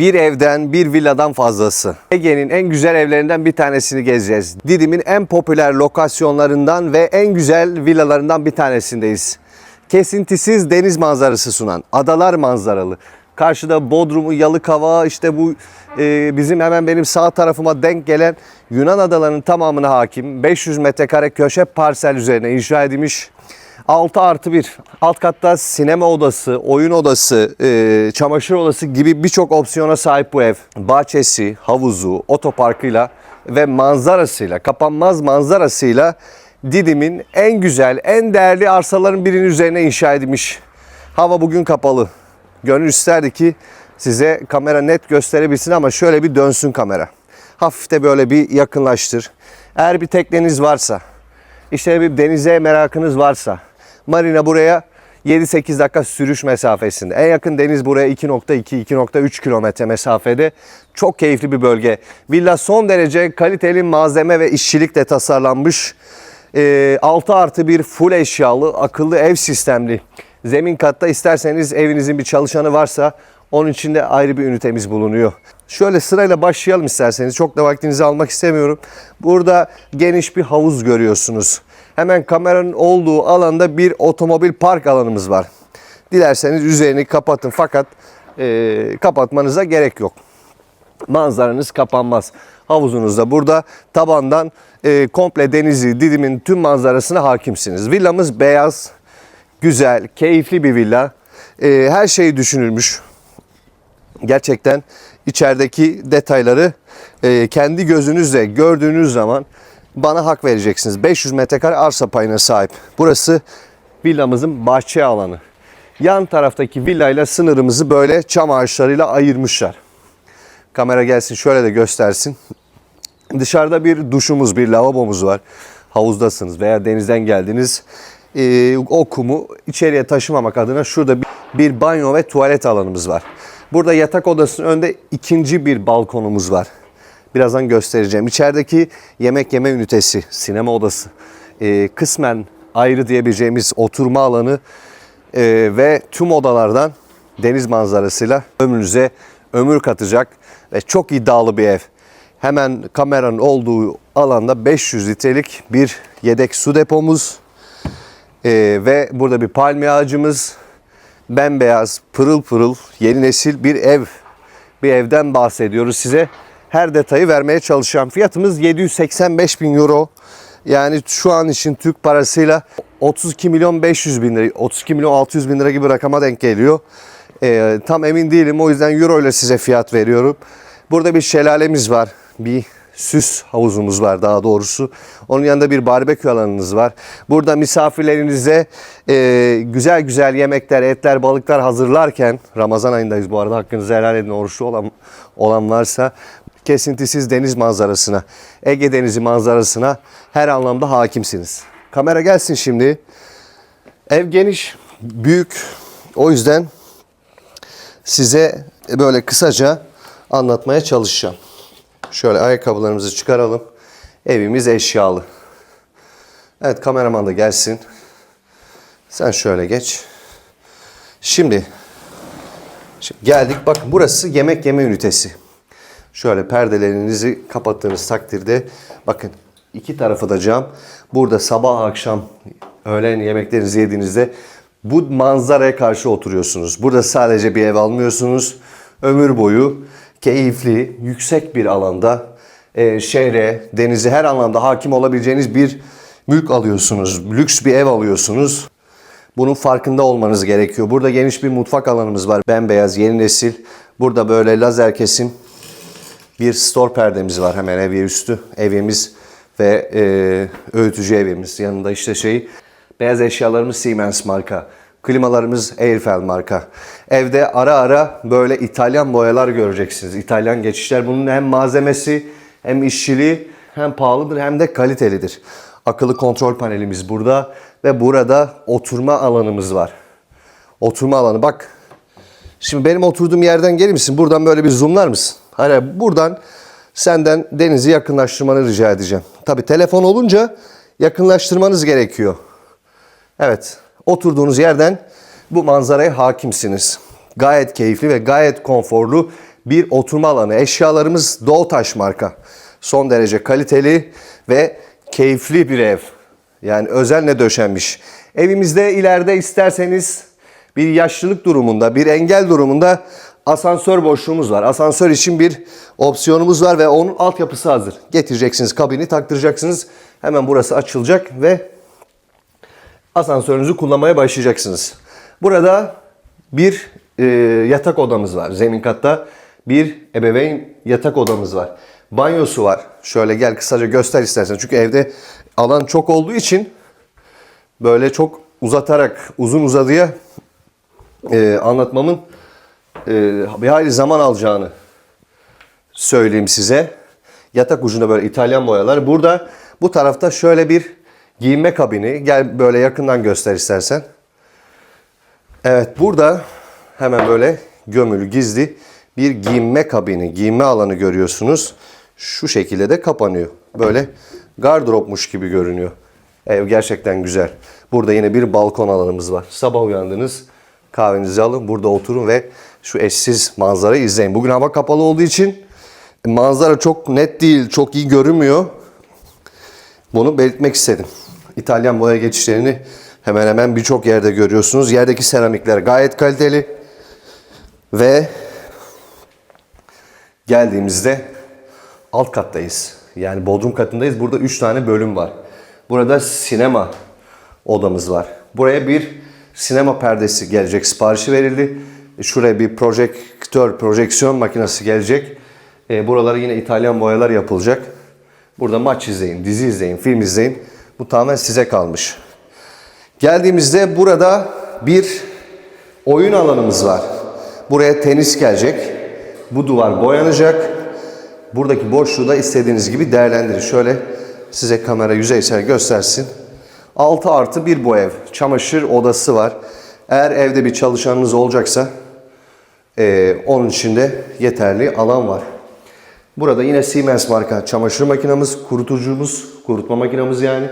Bir evden, bir villadan fazlası. Ege'nin en güzel evlerinden bir tanesini gezeceğiz. Didim'in en popüler lokasyonlarından ve en güzel villalarından bir tanesindeyiz. Kesintisiz deniz manzarası sunan, adalar manzaralı. Karşıda Bodrum'u, Yalıkava, işte bu e, bizim hemen benim sağ tarafıma denk gelen Yunan adalarının tamamına hakim. 500 metrekare köşe parsel üzerine inşa edilmiş 6 artı 1. Alt katta sinema odası, oyun odası, e, çamaşır odası gibi birçok opsiyona sahip bu ev. Bahçesi, havuzu, otoparkıyla ve manzarasıyla, kapanmaz manzarasıyla Didim'in en güzel, en değerli arsaların birinin üzerine inşa edilmiş. Hava bugün kapalı. Gönül isterdi ki size kamera net gösterebilsin ama şöyle bir dönsün kamera. Hafif böyle bir yakınlaştır. Eğer bir tekneniz varsa, işte bir denize merakınız varsa marina buraya 7-8 dakika sürüş mesafesinde. En yakın deniz buraya 2.2-2.3 kilometre mesafede. Çok keyifli bir bölge. Villa son derece kaliteli malzeme ve işçilikle tasarlanmış. Ee, 6 artı bir full eşyalı akıllı ev sistemli. Zemin katta isterseniz evinizin bir çalışanı varsa onun içinde ayrı bir ünitemiz bulunuyor. Şöyle sırayla başlayalım isterseniz. Çok da vaktinizi almak istemiyorum. Burada geniş bir havuz görüyorsunuz. Hemen kameranın olduğu alanda bir otomobil park alanımız var. Dilerseniz üzerini kapatın fakat e, kapatmanıza gerek yok. Manzaranız kapanmaz. Havuzunuz da burada tabandan e, komple denizi, Didim'in tüm manzarasına hakimsiniz. Villamız beyaz, güzel, keyifli bir villa. E, her şey düşünülmüş gerçekten içerideki detayları e, kendi gözünüzle gördüğünüz zaman bana hak vereceksiniz. 500 metrekare arsa payına sahip. Burası villamızın bahçe alanı. Yan taraftaki villayla sınırımızı böyle çam ağaçlarıyla ayırmışlar. Kamera gelsin şöyle de göstersin. Dışarıda bir duşumuz, bir lavabomuz var. Havuzdasınız veya denizden geldiniz. Ee, o kumu içeriye taşımamak adına şurada bir, bir banyo ve tuvalet alanımız var. Burada yatak odasının önünde ikinci bir balkonumuz var. Birazdan göstereceğim. İçerideki yemek yeme ünitesi, sinema odası, ee, kısmen ayrı diyebileceğimiz oturma alanı ee, ve tüm odalardan deniz manzarasıyla ömrünüze ömür katacak ve çok iddialı bir ev. Hemen kameranın olduğu alanda 500 litrelik bir yedek su depomuz ee, ve burada bir palmiye ağacımız, bembeyaz, pırıl pırıl, yeni nesil bir ev. Bir evden bahsediyoruz size. Her detayı vermeye çalışacağım. Fiyatımız 785 bin euro. Yani şu an için Türk parasıyla 32 milyon 500 bin lira, 32 milyon 600 bin lira gibi rakama denk geliyor. Ee, tam emin değilim o yüzden euro ile size fiyat veriyorum. Burada bir şelalemiz var. Bir süs havuzumuz var daha doğrusu. Onun yanında bir barbekü alanınız var. Burada misafirlerinize e, güzel güzel yemekler, etler, balıklar hazırlarken Ramazan ayındayız bu arada hakkınızı helal edin oruçlu olan, olan varsa kesintisiz deniz manzarasına, Ege Denizi manzarasına her anlamda hakimsiniz. Kamera gelsin şimdi. Ev geniş, büyük. O yüzden size böyle kısaca anlatmaya çalışacağım. Şöyle ayakkabılarımızı çıkaralım. Evimiz eşyalı. Evet kameraman da gelsin. Sen şöyle geç. Şimdi, şimdi geldik. Bakın burası yemek yeme ünitesi. Şöyle perdelerinizi kapattığınız takdirde bakın iki tarafı da cam. Burada sabah akşam öğlen yemeklerinizi yediğinizde bu manzaraya karşı oturuyorsunuz. Burada sadece bir ev almıyorsunuz. Ömür boyu keyifli, yüksek bir alanda e, şehre, denize her anlamda hakim olabileceğiniz bir mülk alıyorsunuz. Lüks bir ev alıyorsunuz. Bunun farkında olmanız gerekiyor. Burada geniş bir mutfak alanımız var. Bembeyaz, yeni nesil. Burada böyle lazer kesim bir store perdemiz var hemen ev üstü. Evimiz ve e, öğütücü evimiz. Yanında işte şey beyaz eşyalarımız Siemens marka. Klimalarımız Airfel marka. Evde ara ara böyle İtalyan boyalar göreceksiniz. İtalyan geçişler. Bunun hem malzemesi hem işçiliği hem pahalıdır hem de kalitelidir. Akıllı kontrol panelimiz burada ve burada oturma alanımız var. Oturma alanı bak. Şimdi benim oturduğum yerden gelir misin? Buradan böyle bir zoomlar mısın? Hani buradan senden denizi yakınlaştırmanı rica edeceğim. Tabi telefon olunca yakınlaştırmanız gerekiyor. Evet, oturduğunuz yerden bu manzaraya hakimsiniz. Gayet keyifli ve gayet konforlu bir oturma alanı. Eşyalarımız Doğutaş marka. Son derece kaliteli ve keyifli bir ev. Yani özenle döşenmiş. Evimizde ileride isterseniz bir yaşlılık durumunda, bir engel durumunda asansör boşluğumuz var. Asansör için bir opsiyonumuz var ve onun altyapısı hazır. Getireceksiniz kabini, taktıracaksınız. Hemen burası açılacak ve asansörünüzü kullanmaya başlayacaksınız. Burada bir e, yatak odamız var. Zemin katta bir ebeveyn yatak odamız var. Banyosu var. Şöyle gel kısaca göster istersen. Çünkü evde alan çok olduğu için böyle çok uzatarak uzun uzadıya e, anlatmamın e, bir hayli zaman alacağını söyleyeyim size. Yatak ucunda böyle İtalyan boyalar. Burada bu tarafta şöyle bir giyinme kabini. Gel böyle yakından göster istersen. Evet burada hemen böyle gömülü gizli bir giyinme kabini, giyinme alanı görüyorsunuz. Şu şekilde de kapanıyor. Böyle gardıropmuş gibi görünüyor. Ev gerçekten güzel. Burada yine bir balkon alanımız var. Sabah uyandınız, kahvenizi alın, burada oturun ve şu eşsiz manzarayı izleyin. Bugün hava kapalı olduğu için manzara çok net değil, çok iyi görünmüyor. Bunu belirtmek istedim. İtalyan boya geçişlerini hemen hemen birçok yerde görüyorsunuz. Yerdeki seramikler gayet kaliteli. Ve geldiğimizde alt kattayız. Yani bodrum katındayız. Burada 3 tane bölüm var. Burada sinema odamız var. Buraya bir sinema perdesi gelecek. Siparişi verildi. Şuraya bir projektör, projeksiyon makinesi gelecek. E, buralara yine İtalyan boyalar yapılacak. Burada maç izleyin, dizi izleyin, film izleyin. Bu tamamen size kalmış. Geldiğimizde burada bir oyun alanımız var. Buraya tenis gelecek. Bu duvar boyanacak. Buradaki boşluğu da istediğiniz gibi değerlendirin. Şöyle size kamera yüzeysel göstersin. 6 artı bir bu ev. Çamaşır odası var. Eğer evde bir çalışanınız olacaksa e, onun içinde yeterli alan var. Burada yine Siemens marka çamaşır makinamız, kurutucumuz, kurutma makinamız yani.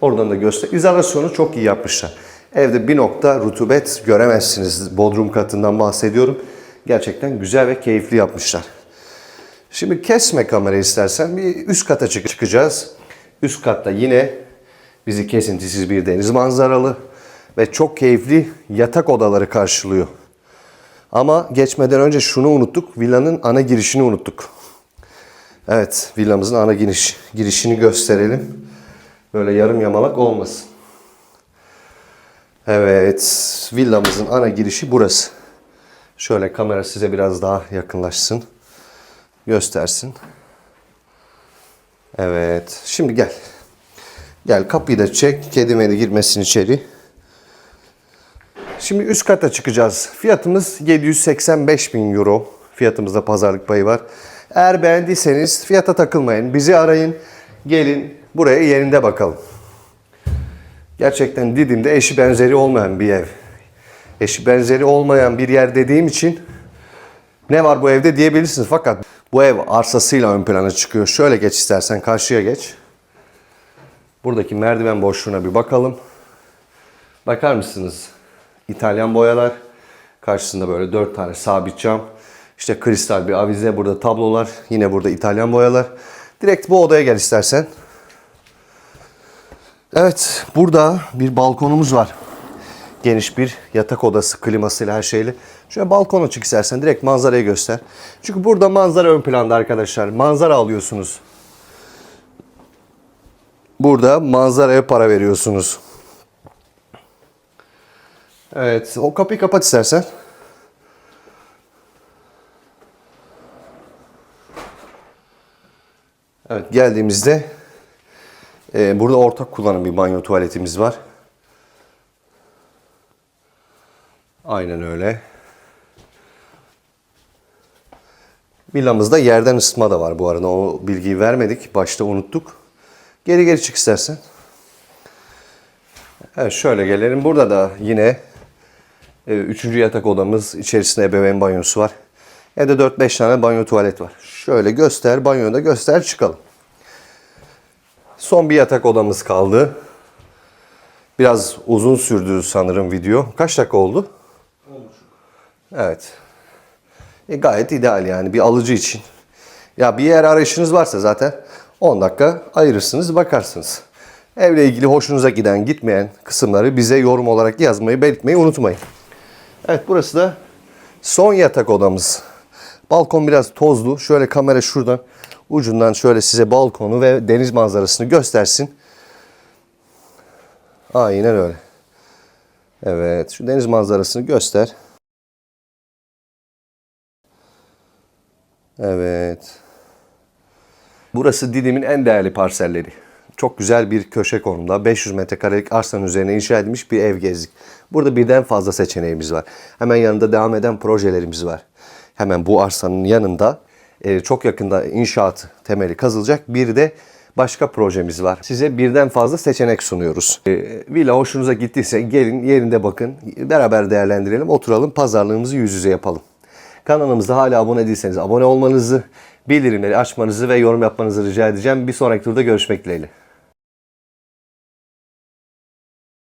Oradan da göster. İzolasyonu çok iyi yapmışlar. Evde bir nokta rutubet göremezsiniz. Bodrum katından bahsediyorum. Gerçekten güzel ve keyifli yapmışlar. Şimdi kesme kamerayı istersen bir üst kata çık- çıkacağız. Üst katta yine bizi kesintisiz bir deniz manzaralı ve çok keyifli yatak odaları karşılıyor. Ama geçmeden önce şunu unuttuk. Villanın ana girişini unuttuk. Evet, villamızın ana giriş, girişini gösterelim. Böyle yarım yamalak olmasın. Evet, villamızın ana girişi burası. Şöyle kamera size biraz daha yakınlaşsın. Göstersin. Evet, şimdi gel. Gel kapıyı da çek, kedi medi girmesin içeri. Şimdi üst kata çıkacağız. Fiyatımız 785 bin euro. Fiyatımızda pazarlık payı var. Eğer beğendiyseniz fiyata takılmayın. Bizi arayın. Gelin buraya yerinde bakalım. Gerçekten Didim'de eşi benzeri olmayan bir ev. Eşi benzeri olmayan bir yer dediğim için ne var bu evde diyebilirsiniz. Fakat bu ev arsasıyla ön plana çıkıyor. Şöyle geç istersen karşıya geç. Buradaki merdiven boşluğuna bir bakalım. Bakar mısınız? İtalyan boyalar. Karşısında böyle dört tane sabit cam. İşte kristal bir avize. Burada tablolar. Yine burada İtalyan boyalar. Direkt bu odaya gel istersen. Evet. Burada bir balkonumuz var. Geniş bir yatak odası klimasıyla her şeyle. Şöyle balkona çık istersen direkt manzarayı göster. Çünkü burada manzara ön planda arkadaşlar. Manzara alıyorsunuz. Burada manzaraya para veriyorsunuz. Evet, o kapıyı kapat istersen. Evet, geldiğimizde e, burada ortak kullanım bir banyo tuvaletimiz var. Aynen öyle. Villamızda yerden ısıtma da var bu arada. O bilgiyi vermedik. Başta unuttuk. Geri geri çık istersen. Evet şöyle gelelim. Burada da yine e, üçüncü yatak odamız. içerisinde ebeveyn banyosu var. Evde 4-5 tane banyo tuvalet var. Şöyle göster, banyoyu da göster çıkalım. Son bir yatak odamız kaldı. Biraz uzun sürdü sanırım video. Kaç dakika oldu? Evet. E, gayet ideal yani bir alıcı için. Ya bir yer arayışınız varsa zaten 10 dakika ayırırsınız bakarsınız. Evle ilgili hoşunuza giden gitmeyen kısımları bize yorum olarak yazmayı belirtmeyi unutmayın. Evet burası da son yatak odamız. Balkon biraz tozlu. Şöyle kamera şuradan ucundan şöyle size balkonu ve deniz manzarasını göstersin. Aynen öyle. Evet şu deniz manzarasını göster. Evet. Burası Didim'in en değerli parselleri. Çok güzel bir köşe konumda 500 metrekarelik arsanın üzerine inşa edilmiş bir ev gezdik. Burada birden fazla seçeneğimiz var. Hemen yanında devam eden projelerimiz var. Hemen bu arsanın yanında e, çok yakında inşaat temeli kazılacak bir de başka projemiz var. Size birden fazla seçenek sunuyoruz. E, villa hoşunuza gittiyse gelin yerinde bakın. Beraber değerlendirelim, oturalım, pazarlığımızı yüz yüze yapalım. Kanalımıza hala abone değilseniz abone olmanızı, bildirimleri açmanızı ve yorum yapmanızı rica edeceğim. Bir sonraki turda görüşmek dileğiyle.